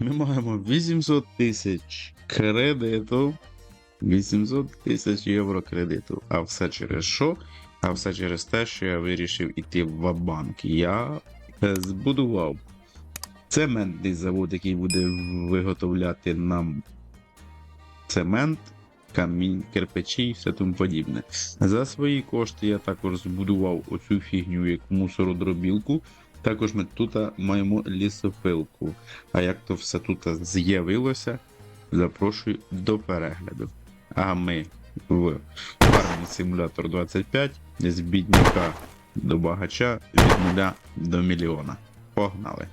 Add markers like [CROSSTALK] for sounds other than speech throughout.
Ми маємо 800 тисяч кредиту. 800 тисяч євро кредиту. А все через що? А все через те, що я вирішив іти в банк. Я е, збудував цементний завод, який буде виготовляти нам цемент, камінь, кирпичі і все тому подібне. За свої кошти я також збудував оцю фігню, як мусородробілку. Також ми тут маємо лісопилку. А як то все тут з'явилося, запрошую до перегляду. А ми в Farming Simulator 25 з бідняка до багача від нуля до мільйона. Погнали!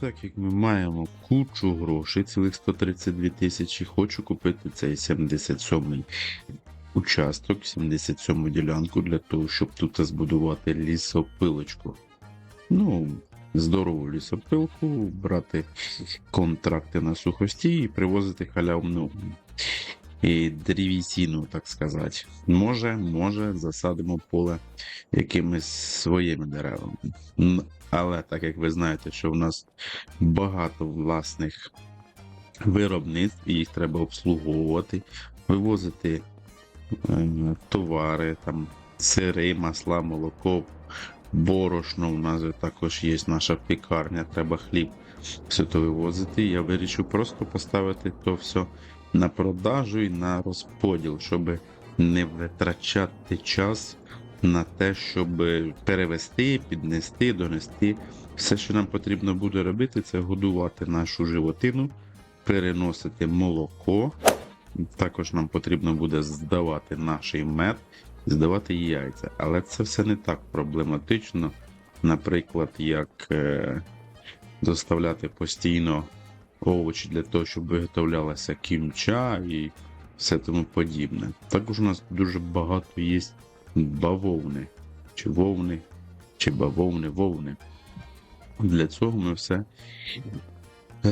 Так як ми маємо кучу грошей, цілих 132 тисячі, хочу купити цей 77-й участок, 77-му ділянку для того, щоб тут збудувати лісопилочку. Ну, здорову лісопилку, брати контракти на сухості і привозити халявну і древесину, так сказати. Може, може, засадимо поле якимись своїми деревами. Але так як ви знаєте, що в нас багато власних виробництв, і їх треба обслуговувати, вивозити товари, там, сири, масла, молоко, борошно. У нас також є наша пікарня, треба хліб все то вивозити. Я вирішив просто поставити то все на продажу і на розподіл, щоб не витрачати час на те, щоб перевести, піднести, донести. Все, що нам потрібно буде робити, це годувати нашу животину, переносити молоко. Також нам потрібно буде здавати наш мед, здавати яйця. Але це все не так проблематично, наприклад, як е, доставляти постійно овочі для того, щоб виготовлялася кімча і все тому подібне. Також у нас дуже багато є бавовни, чи вовни, чи бавовни, вовни. Для цього ми все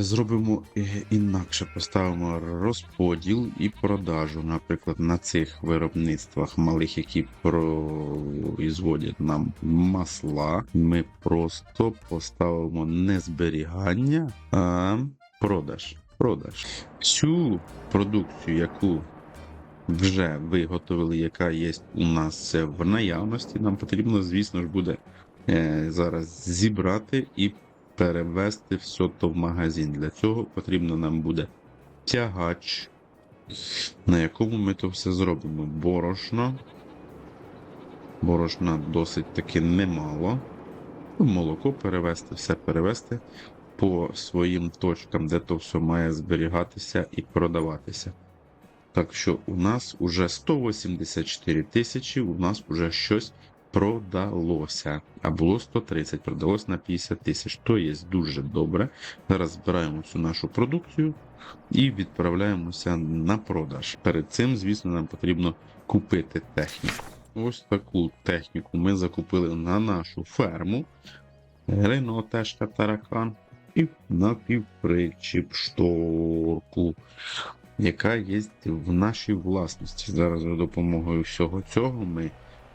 зробимо е, інакше, поставимо розподіл і продажу, наприклад, на цих виробництвах малих, які производять нам масла. Ми просто поставимо не зберігання, а продаж. Продаж. Цю продукцію, яку вже виготовили, яка є у нас е, в наявності, нам потрібно, звісно ж, буде е, зараз зібрати і перевести все то в магазин. Для цього потрібно нам буде тягач, на якому ми то все зробимо. Борошно. Борошна досить таки немало. Молоко перевести, все перевести по своїм точкам, де то все має зберігатися і продаватися. Так що у нас уже 184 тисячі, у нас уже щось продалося. А було 130, продалось на 50 тисяч. То є дуже добре. Зараз збираємо всю нашу продукцію і відправляємося на продаж. Перед цим, звісно, нам потрібно купити техніку. Ось таку техніку ми закупили на нашу ферму. Рено Тешка Таракан і напівпричіп шторку, яка є в нашій власності. Зараз за допомогою всього цього ми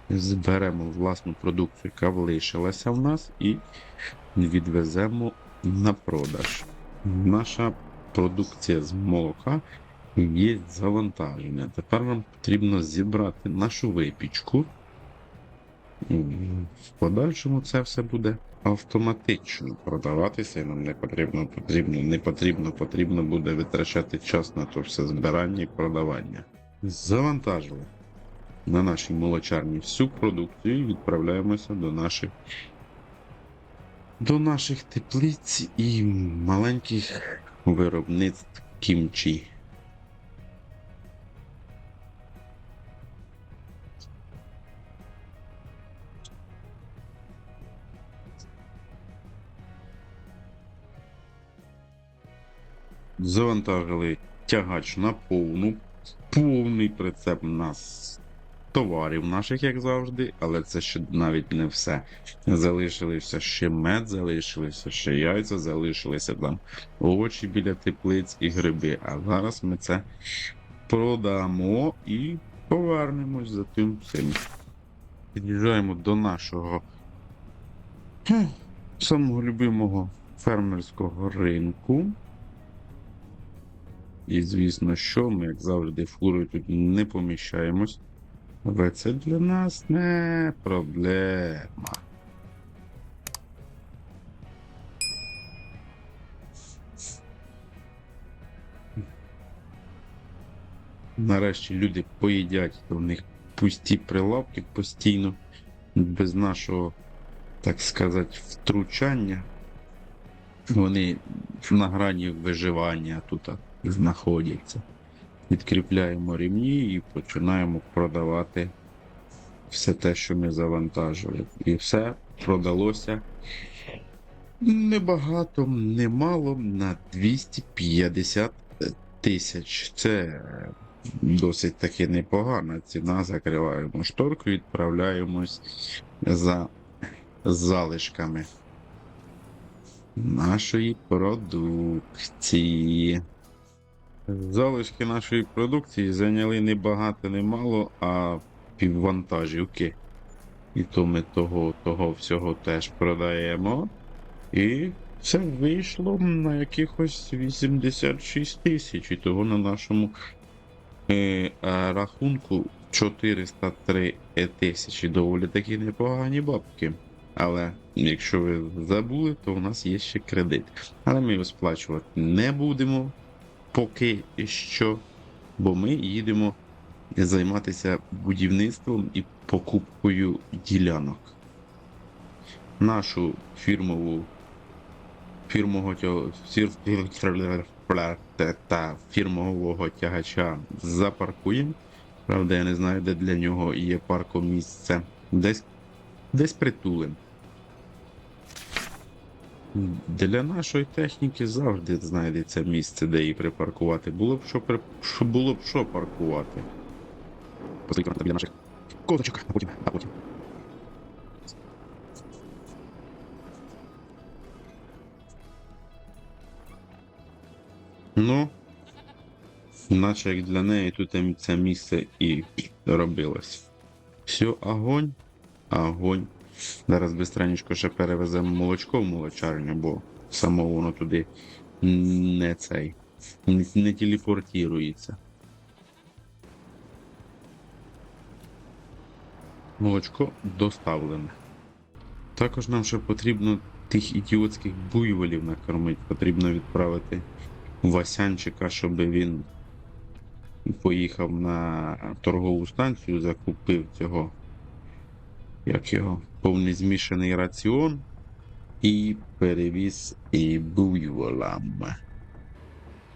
зберемо власну продукцію, яка лишилася в нас, і відвеземо на продаж. Наша продукція з молока є завантажена. Тепер нам потрібно зібрати нашу випічку. В подальшому це все буде автоматично продаватися, і нам не потрібно, потрібно, не потрібно, потрібно буде витрачати час на то все збирання і продавання. Завантажили на нашій молочарні всю продукцію і відправляємося до наших до наших теплиць і маленьких виробництв кімчі. Завантажили тягач на повну, повний прицеп нас товарів наших, як завжди, але це ще навіть не все. Залишилися ще мед, залишилися ще яйця, залишилися там овочі біля теплиць і гриби. А зараз ми це продамо і повернемось за тим всім. Під'їжджаємо до нашого Самого любимого фермерського ринку. І звісно, що ми, як завжди, фурою тут не поміщаємось. Але це для нас не проблема. Нарешті люди поїдять, то в них пусті прилавки постійно, без нашого, так сказати, втручання. Вони на грані виживання тут знаходяться. Відкріпляємо рівні і починаємо продавати все те, що ми завантажили. І все продалося небагато, немало на 250 тисяч. Це досить таки непогана ціна. Закриваємо шторку і відправляємось за залишками нашої продукції. Залишки нашої продукції зайняли не багато, не мало, а піввантажівки. І то ми того, того всього теж продаємо. І це вийшло на якихось 86 тисяч. І того на нашому е, рахунку 403 тисячі доволі такі непогані бабки. Але якщо ви забули, то у нас є ще кредит. Але ми його сплачувати не будемо поки що, бо ми їдемо займатися будівництвом і покупкою ділянок. Нашу фірмову фірмового та фірмового тягача запаркуємо. Правда, я не знаю, де для нього є паркомісце. Десь десь притулим. Для нашої техніки завжди знайдеться місце, де її припаркувати. Було б що при... що було б що паркувати. Послідка біля наших козочок, а потім, а потім. Ну, наче як для неї тут це місце і робилось. Все, огонь, огонь. Зараз бистренько ще перевеземо молочко в молочарню, бо само воно туди не цей, не, телепортується. Молочко доставлене. Також нам ще потрібно тих ідіотських буйволів накормити. Потрібно відправити Васянчика, щоб він поїхав на торгову станцію, закупив цього як його, повний змішаний раціон і перевіз і буйволам.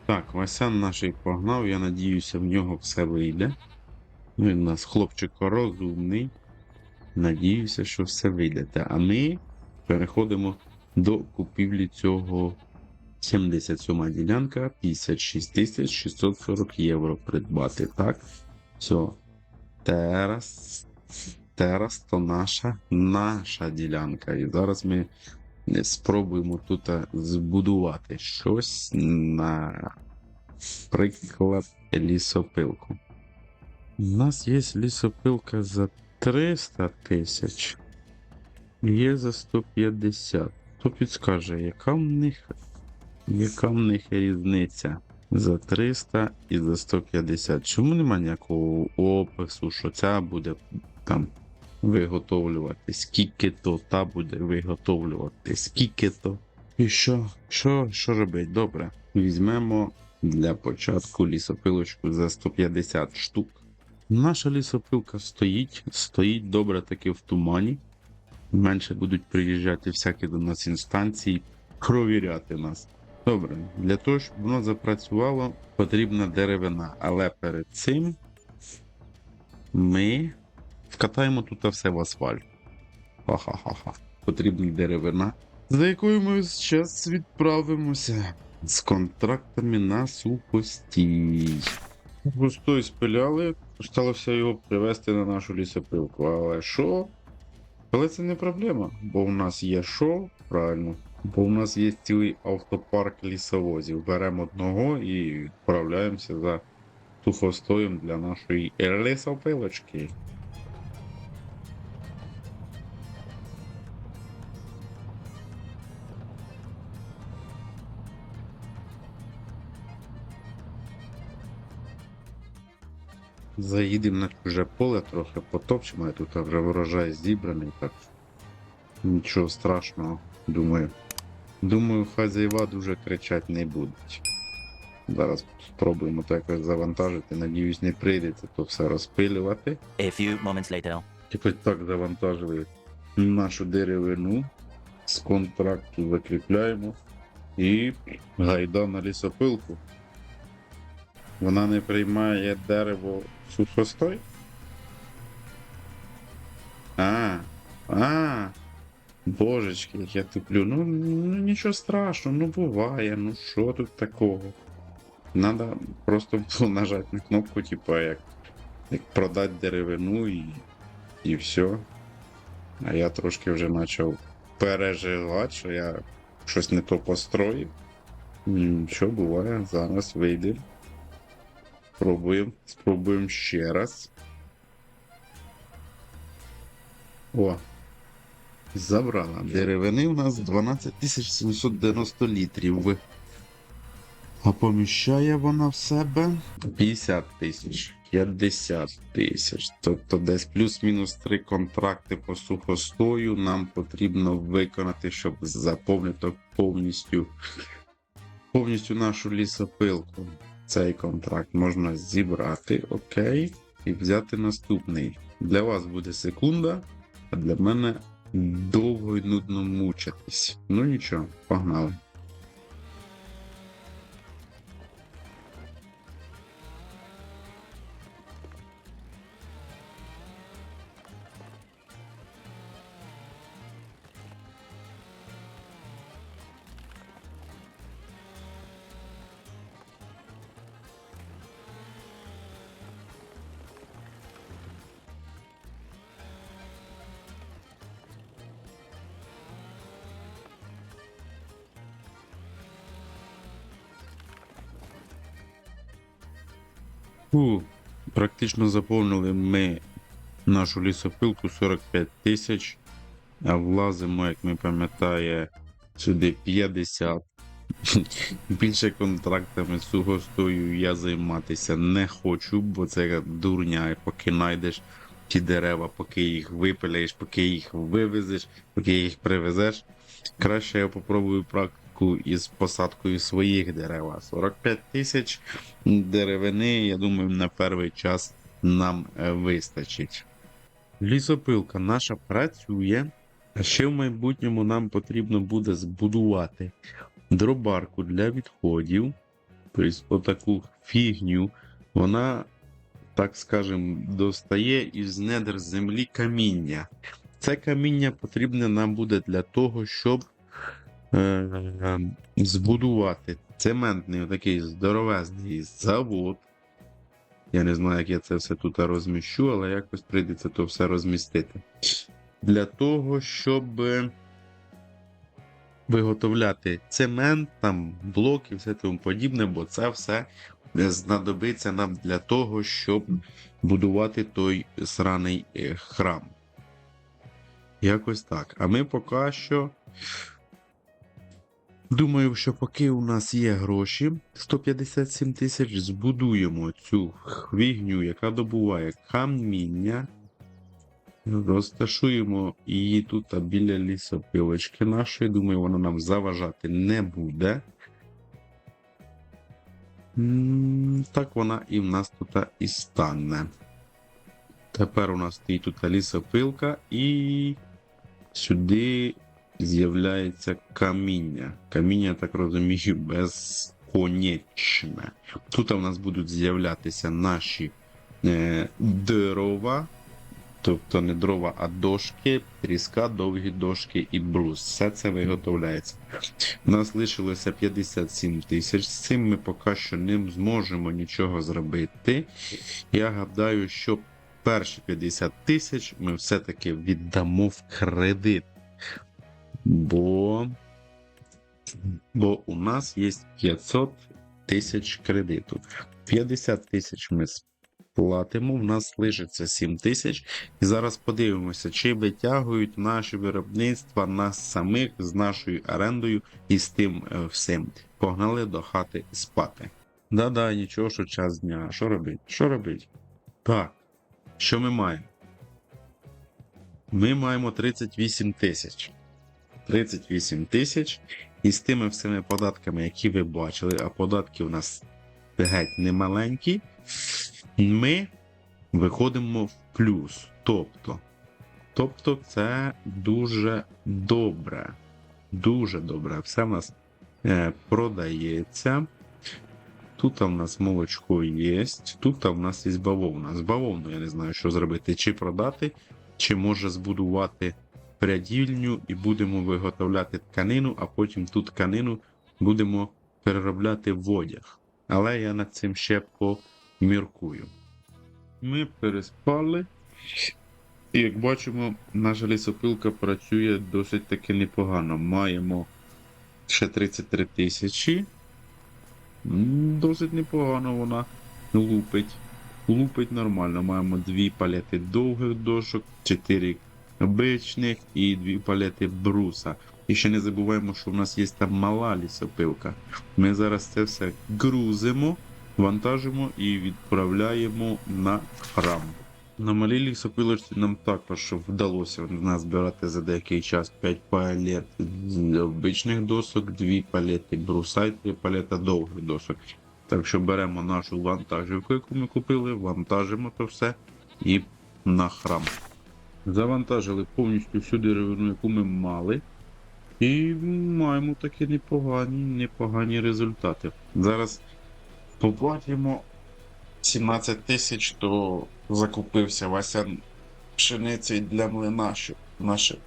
Так, Васян наш погнав, я надіюся, в нього все вийде. Він у нас хлопчик розумний. Надіюся, що все вийде. А ми переходимо до купівлі цього 77 ділянка, 56 640 євро придбати. Так? Все. Терас. Терас то наша наша ділянка. І зараз ми спробуємо тут збудувати щось на приклад лісопилку. У нас є лісопилка за 300 тисяч. Є за 150. Хто підскаже, яка в них яка в них різниця? За 300 і за 150. Чому нема ніякого опису, що ця буде там виготовлювати, скільки то та буде виготовлювати, скільки то. І що? Що, що робить? Добре. Візьмемо для початку лісопилочку за 150 штук. Наша лісопилка стоїть, стоїть добре таки в тумані. Менше будуть приїжджати всякі до нас інстанції, провіряти нас. Добре, для того, щоб воно запрацювало, потрібна деревина. Але перед цим ми вкатаємо тут все в асфальт. Ха-ха-ха-ха. Потрібна деревина, за якою ми зараз відправимося з контрактами на сухостій. Густой спиляли, сталося його привезти на нашу лісопилку. Але що? Але це не проблема, бо у нас є що? Правильно. Бо у нас є цілий автопарк лісовозів. Беремо одного і відправляємося за сухостоєм для нашої лісопилочки. Заїдемо на чуже поле трохи потопчемо, тут вже врожай зібраний, так нічого страшного, думаю. Думаю, хазяєва дуже кричать не будуть. Зараз спробуємо то якось завантажити. Надіюсь, не прийдеться то все розпилювати. A few moments later. Якось так завантажили нашу деревину, з контракту закріпляємо і гайда на лісопилку. Вона не приймає дерево сухостой? А, а, божечки, як я туплю. Ну, ну нічого страшного, ну буває, ну що тут такого? Надо просто [LAUGHS] нажати на кнопку, типа як, як продати деревину і, і все. А я трошки вже почав переживати, що я щось не то построїв. Що буває, зараз вийде. Спробуємо, спробуємо ще раз. О. Забрала. Деревини у нас 12 790 літрів. А поміщає вона в себе 50 тисяч. 50 тисяч. Тобто десь плюс-мінус три контракти по сухостою нам потрібно виконати, щоб заповнити повністю, повністю нашу лісопилку. Цей контракт можна зібрати, окей, і взяти наступний. Для вас буде секунда, а для мене довго і нудно мучитись. Ну нічого, погнали. Фу, практично заповнили ми нашу лісопилку 45 тисяч, а влазимо, як ми пам'ятає, сюди 50. [LAUGHS] Більше контрактами з сухостою я займатися не хочу, бо це дурня, поки знайдеш ті дерева, поки їх випиляєш, поки їх вивезеш, поки їх привезеш. Краще я попробую практику із посадкою своїх дерев. 45 тисяч деревини, я думаю, на перший час нам е, вистачить. Лісопилка наша працює. А ще в майбутньому нам потрібно буде збудувати дробарку для відходів. Тобто отаку фігню. Вона, так скажем, достає із недр землі каміння. Це каміння потрібне нам буде для того, щоб збудувати цементний отакий здоровезний завод. Я не знаю, як я це все тут розміщу, але якось прийдеться то все розмістити. Для того, щоб е, виготовляти цемент, там, блоки, все тому подібне, бо це все знадобиться нам для того, щоб будувати той сраний е, храм. Якось так. А ми поки що. Думаю, що поки у нас є гроші, 157 тисяч збудуємо цю хвігню, яка добуває каміння. Розташуємо її тут біля лісопилочки нашої. Думаю, вона нам заважати не буде. Так вона і в нас тут і стане. Тепер у нас тут лісопилка і сюди з'являється каміння. Каміння, так розумію, безконечне. Тут у нас будуть з'являтися наші е, дрова, тобто не дрова, а дошки, тріска, довгі дошки і брус. Все це виготовляється. У нас лишилося 57 тисяч. З цим ми поки що не зможемо нічого зробити. Я гадаю, що перші 50 тисяч ми все-таки віддамо в кредит. Бо, бо у нас є 500 тисяч кредиту. 50 тисяч ми сплатимо, в нас лишиться 7 тисяч. І зараз подивимося, чи витягують наші виробництва нас самих з нашою орендою і з тим е, всім. Погнали до хати спати. Да-да, нічого, що час дня. Що робить? Що робить? Так, що ми маємо? Ми маємо 38 тисяч. 38 тисяч. І з тими всіми податками, які ви бачили, а податки у нас геть не маленькі, ми виходимо в плюс. Тобто, тобто це дуже добре. Дуже добре. Все в нас е, продається. Тут у нас молочко є, тут у нас є бавовна. З бавовну я не знаю, що зробити. Чи продати, чи може збудувати прядільню і будемо виготовляти тканину, а потім ту тканину будемо переробляти в одяг. Але я над цим ще поміркую. Ми переспали, і як бачимо, наша лісопилка працює досить таки непогано. Маємо ще 33 тисячі. Досить непогано вона лупить. Лупить нормально. Маємо дві палети довгих дошок, 4 Обичних і дві палети бруса. І ще не забуваємо, що в нас є там мала лісопилка. Ми зараз це все грузимо, вантажимо і відправляємо на храм. На малій лісопилочці нам також вдалося назбирати за деякий час 5 палет обичних досок, 2 палети бруса і 3 палета довгих досок. Так що беремо нашу вантажівку, яку ми купили, вантажимо то все і на храм. Завантажили повністю всю деревину, яку ми мали. І маємо такі непогані, непогані результати. Зараз побачимо 17 тисяч, то закупився Вася пшениці для млина, щоб наше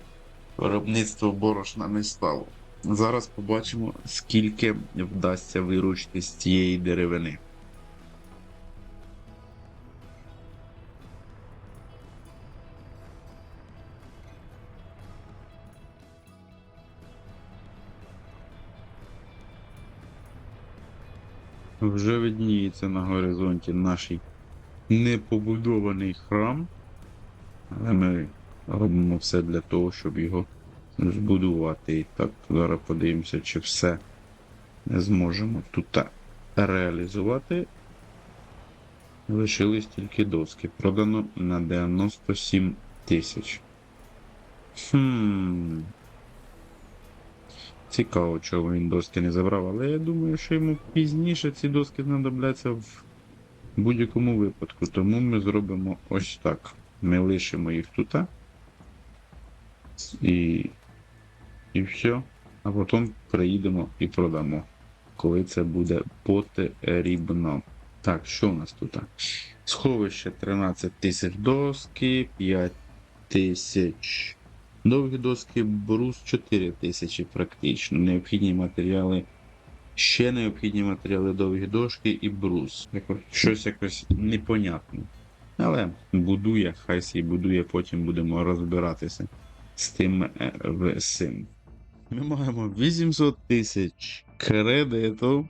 виробництво борошна не стало. Зараз побачимо, скільки вдасться виручити з цієї деревини. Вже видніється на горизонті наш непобудований храм, але ми робимо все для того, щоб його збудувати. І так, зараз подивимося, чи все не зможемо тут реалізувати. Лишились тільки доски. Продано на 97 тисяч. Хм. Цікаво, чого він доски не забрав, але я думаю, що йому пізніше ці доски знадобляться в будь-якому випадку. Тому ми зробимо ось так. Ми лишимо їх тут. І, і все. А потім приїдемо і продамо, коли це буде потрібно. Так, що у нас тут? Сховище 13 тисяч доски, 5 тисяч. Довгі доски, брус 4 тисячі практично. Необхідні матеріали. Ще необхідні матеріали довгі дошки і брус. Щось якось непонятне. Але будує, хай сій будує, потім будемо розбиратися з тим е, всім. Ми маємо 800 тисяч кредиту.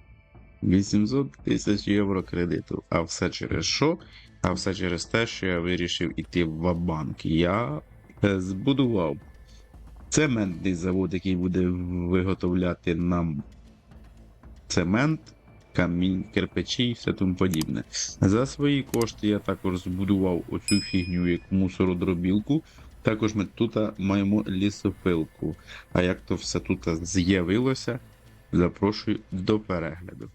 800 тисяч євро кредиту. А все через що? А все через те, що я вирішив іти в банк. Я збудував цементний завод, який буде виготовляти нам цемент, камінь, кирпичі і все тому подібне. За свої кошти я також збудував оцю фігню, як мусородробілку. Також ми тут маємо лісопилку. А як то все тут з'явилося, запрошую до перегляду.